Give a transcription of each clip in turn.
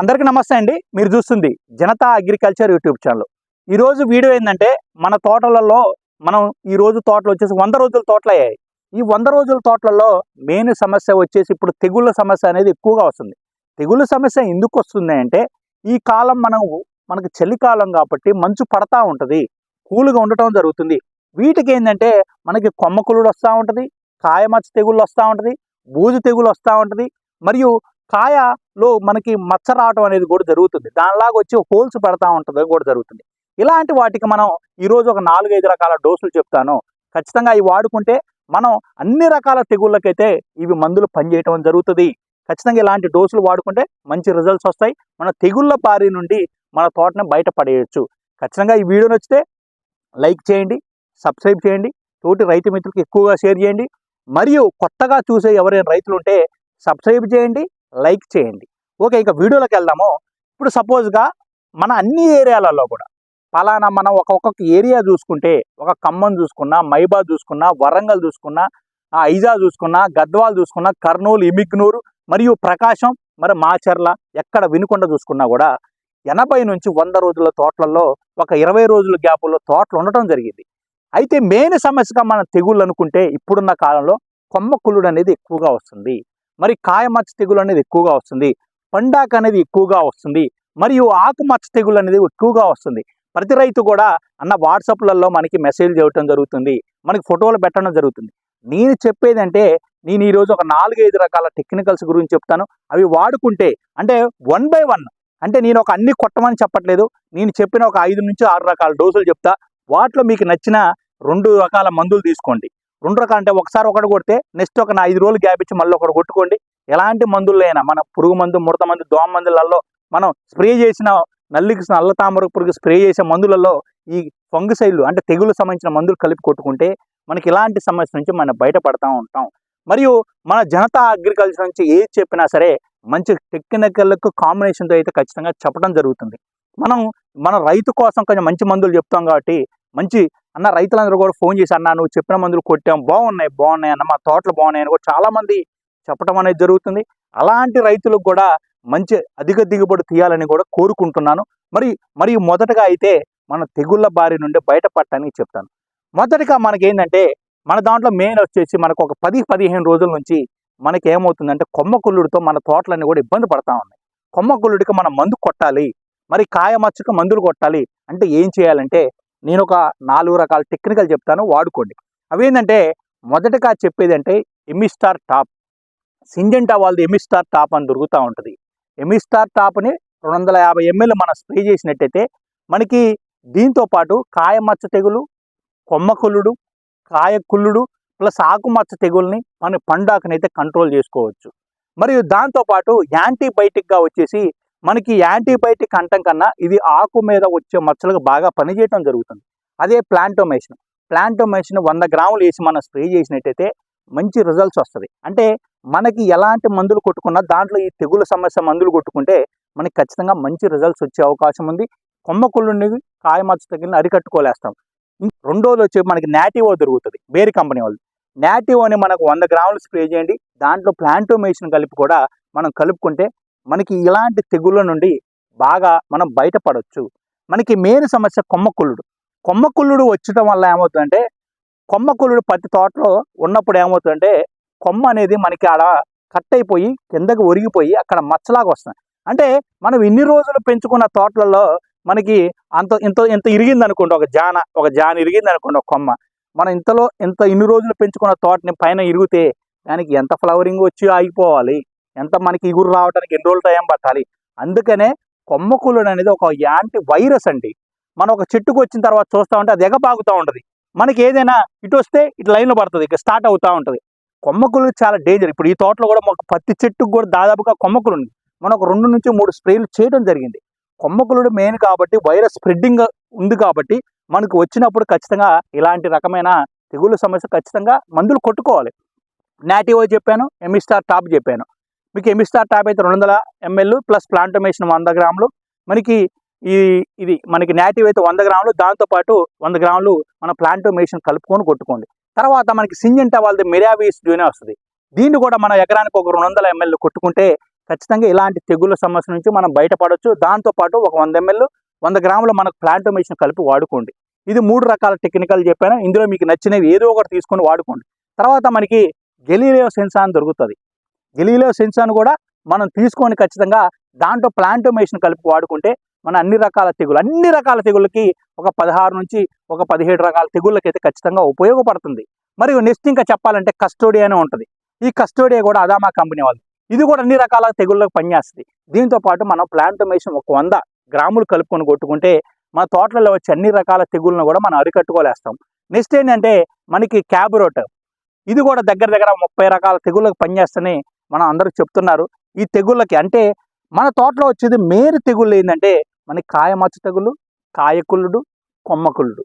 అందరికీ నమస్తే అండి. మీరు చూస్తుంది జనతా అగ్రికల్చర్ యూట్యూబ్ ఛానల్. ఈ రోజు వీడియో ఏంటంటే మన తోటలలో మనం ఈ రోజు తోటలు వచ్చేసి వంద రోజుల తోటలు అయ్యాయి. ఈ వంద రోజుల తోటలలో మెయిన్ సమస్య వచ్చేసి ఇప్పుడు తెగుళ్ళ సమస్య అనేది ఎక్కువగా వస్తుంది. తెగుళ్ళ సమస్య ఎందుకు వస్తుంది అంటే ఈ కాలం మనం మనకి చలికాలం కాబట్టి మంచు పడతా ఉంటుంది కూల్గా ఉండటం జరుగుతుంది. వీటికి ఏంటంటే మనకి కొమ్మకులుడు వస్తూ ఉంటుంది కాయమచ్చ తెగుళ్ళు వస్తూ ఉంటుంది బూజు తెగులు వస్తూ ఉంటుంది మరియు కాయలో మనకి మచ్చ రావటం అనేది కూడా జరుగుతుంది. దానిలాగా వచ్చి హోల్స్ పెడతా ఉంటుంది కూడా జరుగుతుంది. ఇలాంటి వాటికి మనం ఈరోజు ఒక నాలుగైదు రకాల డోసులు చెప్తాను. ఖచ్చితంగా ఇవి వాడుకుంటే మనం అన్ని రకాల తెగుళ్ళకైతే ఇవి మందులు పనిచేయటం జరుగుతుంది. ఖచ్చితంగా ఇలాంటి డోసులు వాడుకుంటే మంచి రిజల్ట్స్ వస్తాయి. మన తెగుళ్ళ బారి నుండి మన తోటని బయట పడేయచ్చు. ఖచ్చితంగా ఈ వీడియో నచ్చితే లైక్ చేయండి సబ్స్క్రైబ్ చేయండి తోటి రైతు మిత్రులకు ఎక్కువగా షేర్ చేయండి. మరియు కొత్తగా చూసే ఎవరైనా రైతులు ఉంటే సబ్స్క్రైబ్ చేయండి లైక్ చేయండి. ఓకే ఇక వీడియోలోకి వెళ్దాము. ఇప్పుడు సపోజ్గా మన అన్ని ఏరియాలలో కూడా పలానా మనం ఒక ఒక్కొక్క ఏరియా చూసుకుంటే ఒక ఖమ్మం చూసుకున్నా మైబా చూసుకున్నా వరంగల్ చూసుకున్నా ఐజా చూసుకున్నా గద్వాల్ చూసుకున్నా కర్నూలు ఇమిగ్నూరు మరియు ప్రకాశం మరి మాచర్ల ఎక్కడ వినుకొండ చూసుకున్నా కూడా ఎనభై నుంచి వంద రోజుల తోటలలో ఒక ఇరవై రోజుల గ్యాపుల్లో తోటలు ఉండటం జరిగింది. అయితే మెయిన్ సమస్యగా మన తెగుళ్ళు అనుకుంటే ఇప్పుడున్న కాలంలో కొమ్మ కుళ్ళుడు అనేది ఎక్కువగా వస్తుంది. మరి కాయమచ్చ తెగులు అనేది ఎక్కువగా వస్తుంది. పండాక అనేది ఎక్కువగా వస్తుంది. మరియు ఆకుమచ్చ తెగులు అనేది ఎక్కువగా వస్తుంది. ప్రతి రైతు కూడా అన్న వాట్సాప్లలో మనకి మెసేజ్ చేయటం జరుగుతుంది. మనకి ఫోటోలు పెట్టడం జరుగుతుంది. నేను చెప్పేది అంటే నేను ఈరోజు ఒక నాలుగైదు రకాల టెక్నికల్స్ గురించి చెప్తాను. అవి వాడుకుంటే అంటే వన్ బై వన్ అంటే నేను ఒక అన్ని కొట్టమని చెప్పట్లేదు. నేను చెప్పిన ఒక ఐదు నుంచి ఆరు రకాల డోసులు చెప్తా. వాటిలో మీకు నచ్చిన రెండు రకాల మందులు తీసుకోండి. రెండు రకాలు అంటే ఒకసారి ఒకటి కొడితే నెక్స్ట్ ఒక ఐదు రోజులు గ్యాప్ ఇచ్చి మళ్ళీ ఒకటి కొట్టుకోండి. ఎలాంటి మందులైనా మన పురుగు మందు ముడత మందు దోమ మందులలో మనం స్ప్రే చేసిన నల్లికి నల్ల తామర పురుగు స్ప్రే చేసే మందులలో ఈ ఫంగిసైడ్లు అంటే తెగులు సంబంధించిన మందులు కలిపి కొట్టుకుంటే మనకి ఇలాంటి సమస్య నుంచి మనం బయటపడతా ఉంటాం. మరియు మన జనతా అగ్రికల్చర్ నుంచి ఏది చెప్పినా సరే మంచి టెక్నికల్కు కాంబినేషన్తో అయితే ఖచ్చితంగా చెప్పడం జరుగుతుంది. మనం మన రైతు కోసం కొంచెం మంచి మందులు చెప్తాం కాబట్టి మంచి అన్న రైతులందరూ కూడా ఫోన్ చేసి అన్న నువ్వు చెప్పిన మందులు కొట్టాం బాగున్నాయి బాగున్నాయి అన్న మా తోటలు బాగున్నాయి అని కూడా చాలామంది చెప్పడం అనేది జరుగుతుంది. అలాంటి రైతులకు కూడా మంచి అధిక దిగుబడి తీయాలని కూడా కోరుకుంటున్నాను. మరి మరి మొదటగా అయితే మన తెగుళ్ళ బారి నుండి బయటపడటానికి చెప్తాను. మొదటిగా మనకి ఏంటంటే మన దాంట్లో మెయిన్ వచ్చేసి మనకు ఒక పది పదిహేను రోజుల నుంచి మనకి ఏమవుతుందంటే కొమ్మ కుళ్ళుడితో మన తోటలన్నీ కూడా ఇబ్బంది పడతా ఉన్నాయి. కొమ్మ కుళ్ళుడికి మనం మందు కొట్టాలి. మరి కాయ మచ్చకు మందులు కొట్టాలి అంటే ఏం చేయాలంటే నేను ఒక నాలుగు రకాల టెక్నికల్ చెప్తాను వాడుకోండి. అవి ఏంటంటే మొదటగా చెప్పేది అంటే ఎమిస్టార్ టాప్ సింజెంటా వాళ్ళది ఎమిస్టార్ టాప్ అని దొరుకుతూ ఉంటుంది. ఎమిస్టార్ టాప్ని రెండు వందల యాభై ఎంఎల్ మనం స్ప్రే చేసినట్టయితే మనకి దీంతో పాటు కాయ మచ్చ తెగులు కొమ్మ కుళ్ళుడు కాయ కుల్లుడు ప్లస్ ఆకుమచ్చ తెగుల్ని మన పండాకనైతే కంట్రోల్ చేసుకోవచ్చు. మరియు దాంతోపాటు యాంటీబయాటిక్గా వచ్చేసి మనకి యాంటీబయాటిక్ అంటం కన్నా ఇది ఆకు మీద వచ్చే మచ్చలకు బాగా పనిచేయటం జరుగుతుంది. అదే ప్లాంటోమేషన్ ప్లాంటోమేషన్ వంద గ్రాములు వేసి మనం స్ప్రే చేసినట్టయితే మంచి రిజల్ట్స్ వస్తుంది. అంటే మనకి ఎలాంటి మందులు కొట్టుకున్నా దాంట్లో ఈ తెగుల సమస్య మందులు కొట్టుకుంటే మనకి ఖచ్చితంగా మంచి రిజల్ట్స్ వచ్చే అవకాశం ఉంది. కొమ్మకుళ్ళుండి కాయమచ్చ తగిలిన అరికట్టుకోలేస్తాం. రెండోది వచ్చి మనకి నాటివో దొరుకుతుంది బేరీ కంపెనీ వాళ్ళు నాటివోని మనకు వంద గ్రాములు స్ప్రే చేయండి. దాంట్లో ప్లాంటోమేషన్ కలిపి కూడా మనం కలుపుకుంటే మనకి ఇలాంటి తెగుళ్ళ నుండి బాగా మనం బయటపడవచ్చు మనకి మెయిన్ సమస్య కొమ్మ కొమ్మకుళ్ళుడు కొమ్మ వచ్చటం వల్ల ఏమవుతుందంటే కొమ్మ కుళ్ళుడు ప్రతి తోటలో ఉన్నప్పుడు ఏమవుతుందంటే కొమ్మ అనేది మనకి ఆడ కట్ అయిపోయి కిందకి ఒరిగిపోయి అక్కడ మచ్చలాగా వస్తుంది. అంటే మనం ఇన్ని రోజులు పెంచుకున్న తోటలలో మనకి అంత ఇంత ఇంత ఇరిగింది అనుకోండి ఒక జాన ఒక జాన ఇరిగింది అనుకోండి ఒక కొమ్మ. మనం ఇంతలో ఇంత ఇన్ని రోజులు పెంచుకున్న తోటని పైన ఇరిగితే దానికి ఎంత ఫ్లవరింగ్ వచ్చి ఆగిపోవాలి? ఎంత మనకి ఇగురు రావడానికి ఎన్ని రోజులు టైం పట్టాలి? అందుకనే కొమ్మ అనేది ఒక యాంటీ వైరస్ అండి. మనం ఒక చెట్టుకు వచ్చిన తర్వాత చూస్తా ఉంటే అది ఎగపాగుతూ ఉంటుంది. మనకి ఏదైనా ఇటు వస్తే ఇటు లైన్లో పడుతుంది ఇక స్టార్ట్ అవుతూ ఉంటుంది. కొమ్మకులు చాలా డేంజర్. ఇప్పుడు ఈ తోటలో కూడా మాకు పత్తి చెట్టుకు కూడా దాదాపుగా కొమ్మకులు ఉంది. మనం ఒక రెండు నుంచి మూడు స్ప్రేలు చేయడం జరిగింది. కొమ్మకులుడు మెయిన్ కాబట్టి వైరస్ స్ప్రెడ్డింగ్ ఉంది కాబట్టి మనకు వచ్చినప్పుడు ఖచ్చితంగా ఇలాంటి రకమైన తెగుళ్ళ సమస్య ఖచ్చితంగా మందులు కొట్టుకోవాలి. నాటివో చెప్పాను ఎమిస్టార్ టాప్ చెప్పాను. మీకు ఎమిస్టార్ టాప్ అయితే రెండు వందల ఎంఎల్ ప్లస్ ప్లాంటమేషన్ వంద గ్రాములు. మనకి ఈ ఇది మనకి నేటివ్ అయితే వంద గ్రాములు. దాంతోపాటు వంద గ్రాములు మన ప్లాంటోమేషన్ కలుపుకొని కొట్టుకోండి. తర్వాత మనకి సింజంటా వాళ్ళది మెరావీస్ డ్యూనే వస్తుంది. దీన్ని కూడా మన ఎకరానికి ఒక రెండు వందల ఎంఎల్ కొట్టుకుంటే ఖచ్చితంగా ఇలాంటి తెగుళ్ళ సమస్య నుంచి మనం బయటపడవచ్చు దాంతోపాటు ఒక వంద ఎంఎల్ వంద గ్రాములు మనకు ప్లాంటోమేషన్ కలిపి వాడుకోండి. ఇది మూడు రకాల టెక్నికల్ చెప్పాను. ఇందులో మీకు నచ్చినవి ఏదో ఒకటి తీసుకొని వాడుకోండి. తర్వాత మనకి గెలీలియో సెన్సార్ దొరుకుతుంది. గెలీలో సెన్సాన్ కూడా మనం తీసుకొని ఖచ్చితంగా దాంట్లో ప్లాంటోమేషన్ కలిపి వాడుకుంటే మన అన్ని రకాల తెగులు అన్ని రకాల తెగుళ్ళకి ఒక పదహారు నుంచి ఒక పదిహేడు రకాల తెగుళ్ళకైతే ఖచ్చితంగా ఉపయోగపడుతుంది. మరియు నెక్స్ట్ ఇంకా చెప్పాలంటే కస్టోడియా అనే ఉంటుంది. ఈ కస్టోడియా కూడా అదామా కంపెనీ వాళ్ళు. ఇది కూడా అన్ని రకాల తెగుళ్ళకు పనిచేస్తుంది. దీంతో పాటు మనం ప్లాంటోమేషన్ ఒక వంద గ్రాములు కలుపుకొని కొట్టుకుంటే మన తోటలలో వచ్చే అన్ని రకాల తెగుళ్ళను కూడా మనం అరికట్టుకోలేస్తాం. నెక్స్ట్ ఏంటంటే మనకి క్యాబ్రోట్ ఇది కూడా దగ్గర దగ్గర ముప్పై రకాల తెగుళ్ళకు పనిచేస్తని మనం అందరూ చెప్తున్నారు. ఈ తెగుళ్ళకి అంటే మన తోటలో వచ్చేది మేరు తెగుళ్ళు ఏంటంటే మనకి కాయమచ్చ తెగులు కాయకుళ్ళుడు కొమ్మకుళ్ళుడు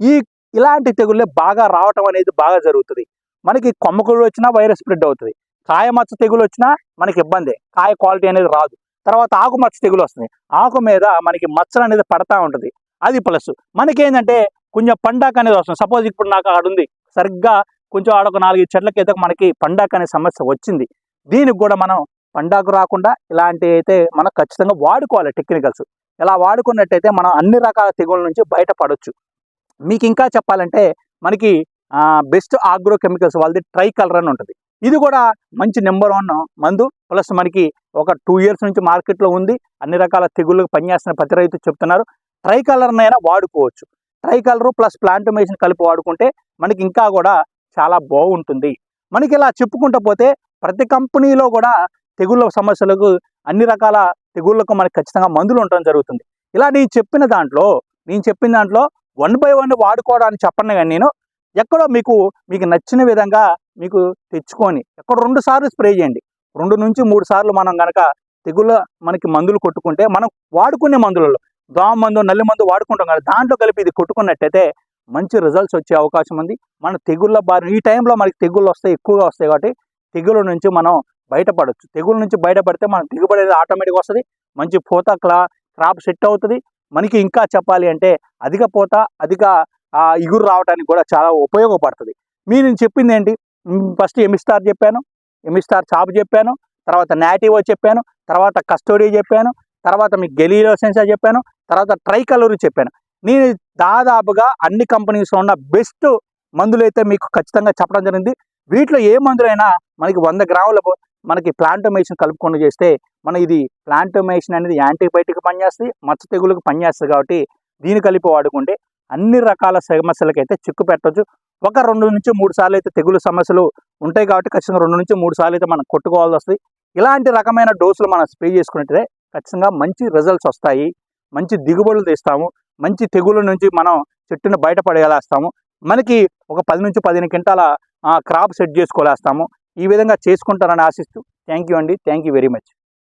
ఈ ఇలాంటి తెగుళ్ళే బాగా రావటం అనేది బాగా జరుగుతుంది. మనకి కొమ్మకుళ్ళు వచ్చినా వైరస్ స్ప్రెడ్ అవుతుంది. కాయమచ్చ తెగులు వచ్చినా మనకి ఇబ్బంది. కాయ క్వాలిటీ అనేది రాదు. తర్వాత ఆకు మచ్చ తెగులు వస్తుంది ఆకు మీద మనకి మచ్చలు అనేది పడతా ఉంటుంది. అది ప్లస్ మనకి ఏంటంటే కొంచెం పండాక అనేది వస్తుంది. సపోజ్ ఇప్పుడు నాకు అక్కడ ఉంది సరిగ్గా కొంచెం ఆడొక నాలుగు చెట్లకైతే మనకి పండాక అనే సమస్య వచ్చింది. దీనికి కూడా మనం పండాకు రాకుండా ఇలాంటివి అయితే మనం ఖచ్చితంగా వాడుకోవాలి టెక్నికల్స్ ఇలా వాడుకున్నట్టయితే మనం అన్ని రకాల తెగుళ్ళ నుంచి బయటపడవచ్చు మీకు ఇంకా చెప్పాలంటే మనకి బెస్ట్ ఆగ్రో కెమికల్స్ వాళ్ళది ట్రై కలర్ అని ఉంటుంది. ఇది కూడా మంచి నెంబర్ వన్ మందు. ప్లస్ మనకి ఒక టూ ఇయర్స్ నుంచి మార్కెట్లో ఉంది. అన్ని రకాల తెగుళ్ళకు పనిచేస్తున్న ప్రతి రైతు చెప్తున్నారు. ట్రై కలర్నైనా వాడుకోవచ్చు. ట్రై కలర్ ప్లస్ ప్లాంటమేషన్ కలిపి వాడుకుంటే మనకి ఇంకా కూడా చాలా బాగుంటుంది. మనకి ఇలా చెప్పుకుంటూ పోతే ప్రతి కంపెనీలో కూడా తెగుళ్ళ సమస్యలకు అన్ని రకాల తెగుళ్ళకు మనకి ఖచ్చితంగా మందులు ఉండటం జరుగుతుంది. ఇలా నేను చెప్పిన దాంట్లో నేను చెప్పిన దాంట్లో వన్ బై వన్ వాడుకోవడానికి చెప్పను కానీ నేను ఎక్కడో మీకు మీకు నచ్చిన విధంగా మీకు తెచ్చుకొని ఎక్కడ రెండు సార్లు స్ప్రే చేయండి. రెండు నుంచి మూడు సార్లు మనం కనుక తెగుళ్ళ మనకి మందులు కొట్టుకుంటే మనం వాడుకునే మందులలో దోమ మందు నల్లి మందు వాడుకుంటాం కదా దాంట్లో కలిపి ఇది కొట్టుకున్నట్టయితే మంచి రిజల్ట్స్ వచ్చే అవకాశం ఉంది. మన తెగుళ్ళ బారి ఈ టైంలో మనకి తెగుళ్ళు వస్తాయి ఎక్కువగా వస్తాయి కాబట్టి తెగుల నుంచి మనం బయటపడవచ్చు తెగుళ్ళ నుంచి బయటపడితే మనం దిగుబడి అనేది ఆటోమేటిక్గా వస్తుంది. మంచి పూత క్లా క్రాప్ సెట్ అవుతుంది. మనకి ఇంకా చెప్పాలి అంటే అధిక పూత అధిక ఇగురు రావడానికి కూడా చాలా ఉపయోగపడుతుంది. మీరు నేను చెప్పింది ఏంటి? ఫస్ట్ ఎమిస్టార్ చెప్పాను. ఎమిస్టార్ చాప్ చెప్పాను. తర్వాత నాటివో చెప్పాను. తర్వాత కస్టోడీ చెప్పాను. తర్వాత మీకు గెలీలో సెన్సార్ చెప్పాను. తర్వాత ట్రై కలర్ చెప్పాను. నేను దాదాపుగా అన్ని కంపెనీస్ ఉన్న బెస్ట్ మందులు అయితే మీకు ఖచ్చితంగా చెప్పడం జరిగింది. వీటిలో ఏ మందులైనా మనకి వంద గ్రాముల మనకి ప్లాంటోమేషన్ కలుపుకొని చేస్తే మన ఇది ప్లాంటోమేషన్ అనేది యాంటీబయాటిక్ పనిచేస్తుంది మచ్చ తెగులకు పనిచేస్తుంది కాబట్టి దీన్ని కలిపి వాడుకుంటే అన్ని రకాల సమస్యలకైతే చిక్కు పెట్టవచ్చు ఒక రెండు నుంచి మూడు సార్లు అయితే తెగులు సమస్యలు ఉంటాయి కాబట్టి ఖచ్చితంగా రెండు నుంచి మూడు సార్లు అయితే మనం కొట్టుకోవాల్సి వస్తుంది. ఇలాంటి రకమైన డోసులు మనం స్ప్రే చేసుకున్నట్టే ఖచ్చితంగా మంచి రిజల్ట్స్ వస్తాయి. మంచి దిగుబడులు తీస్తాము. మంచి తెగుల నుంచి మనం చెట్టును బయటపడేలాస్తాము మనకి ఒక పది నుంచి పదిహేను క్వింటాల క్రాప్ సెట్ చేసుకోలేస్తాము. ఈ విధంగా చేసుకుంటారని ఆశిస్తూ థ్యాంక్ యూ అండి. Thank you very much.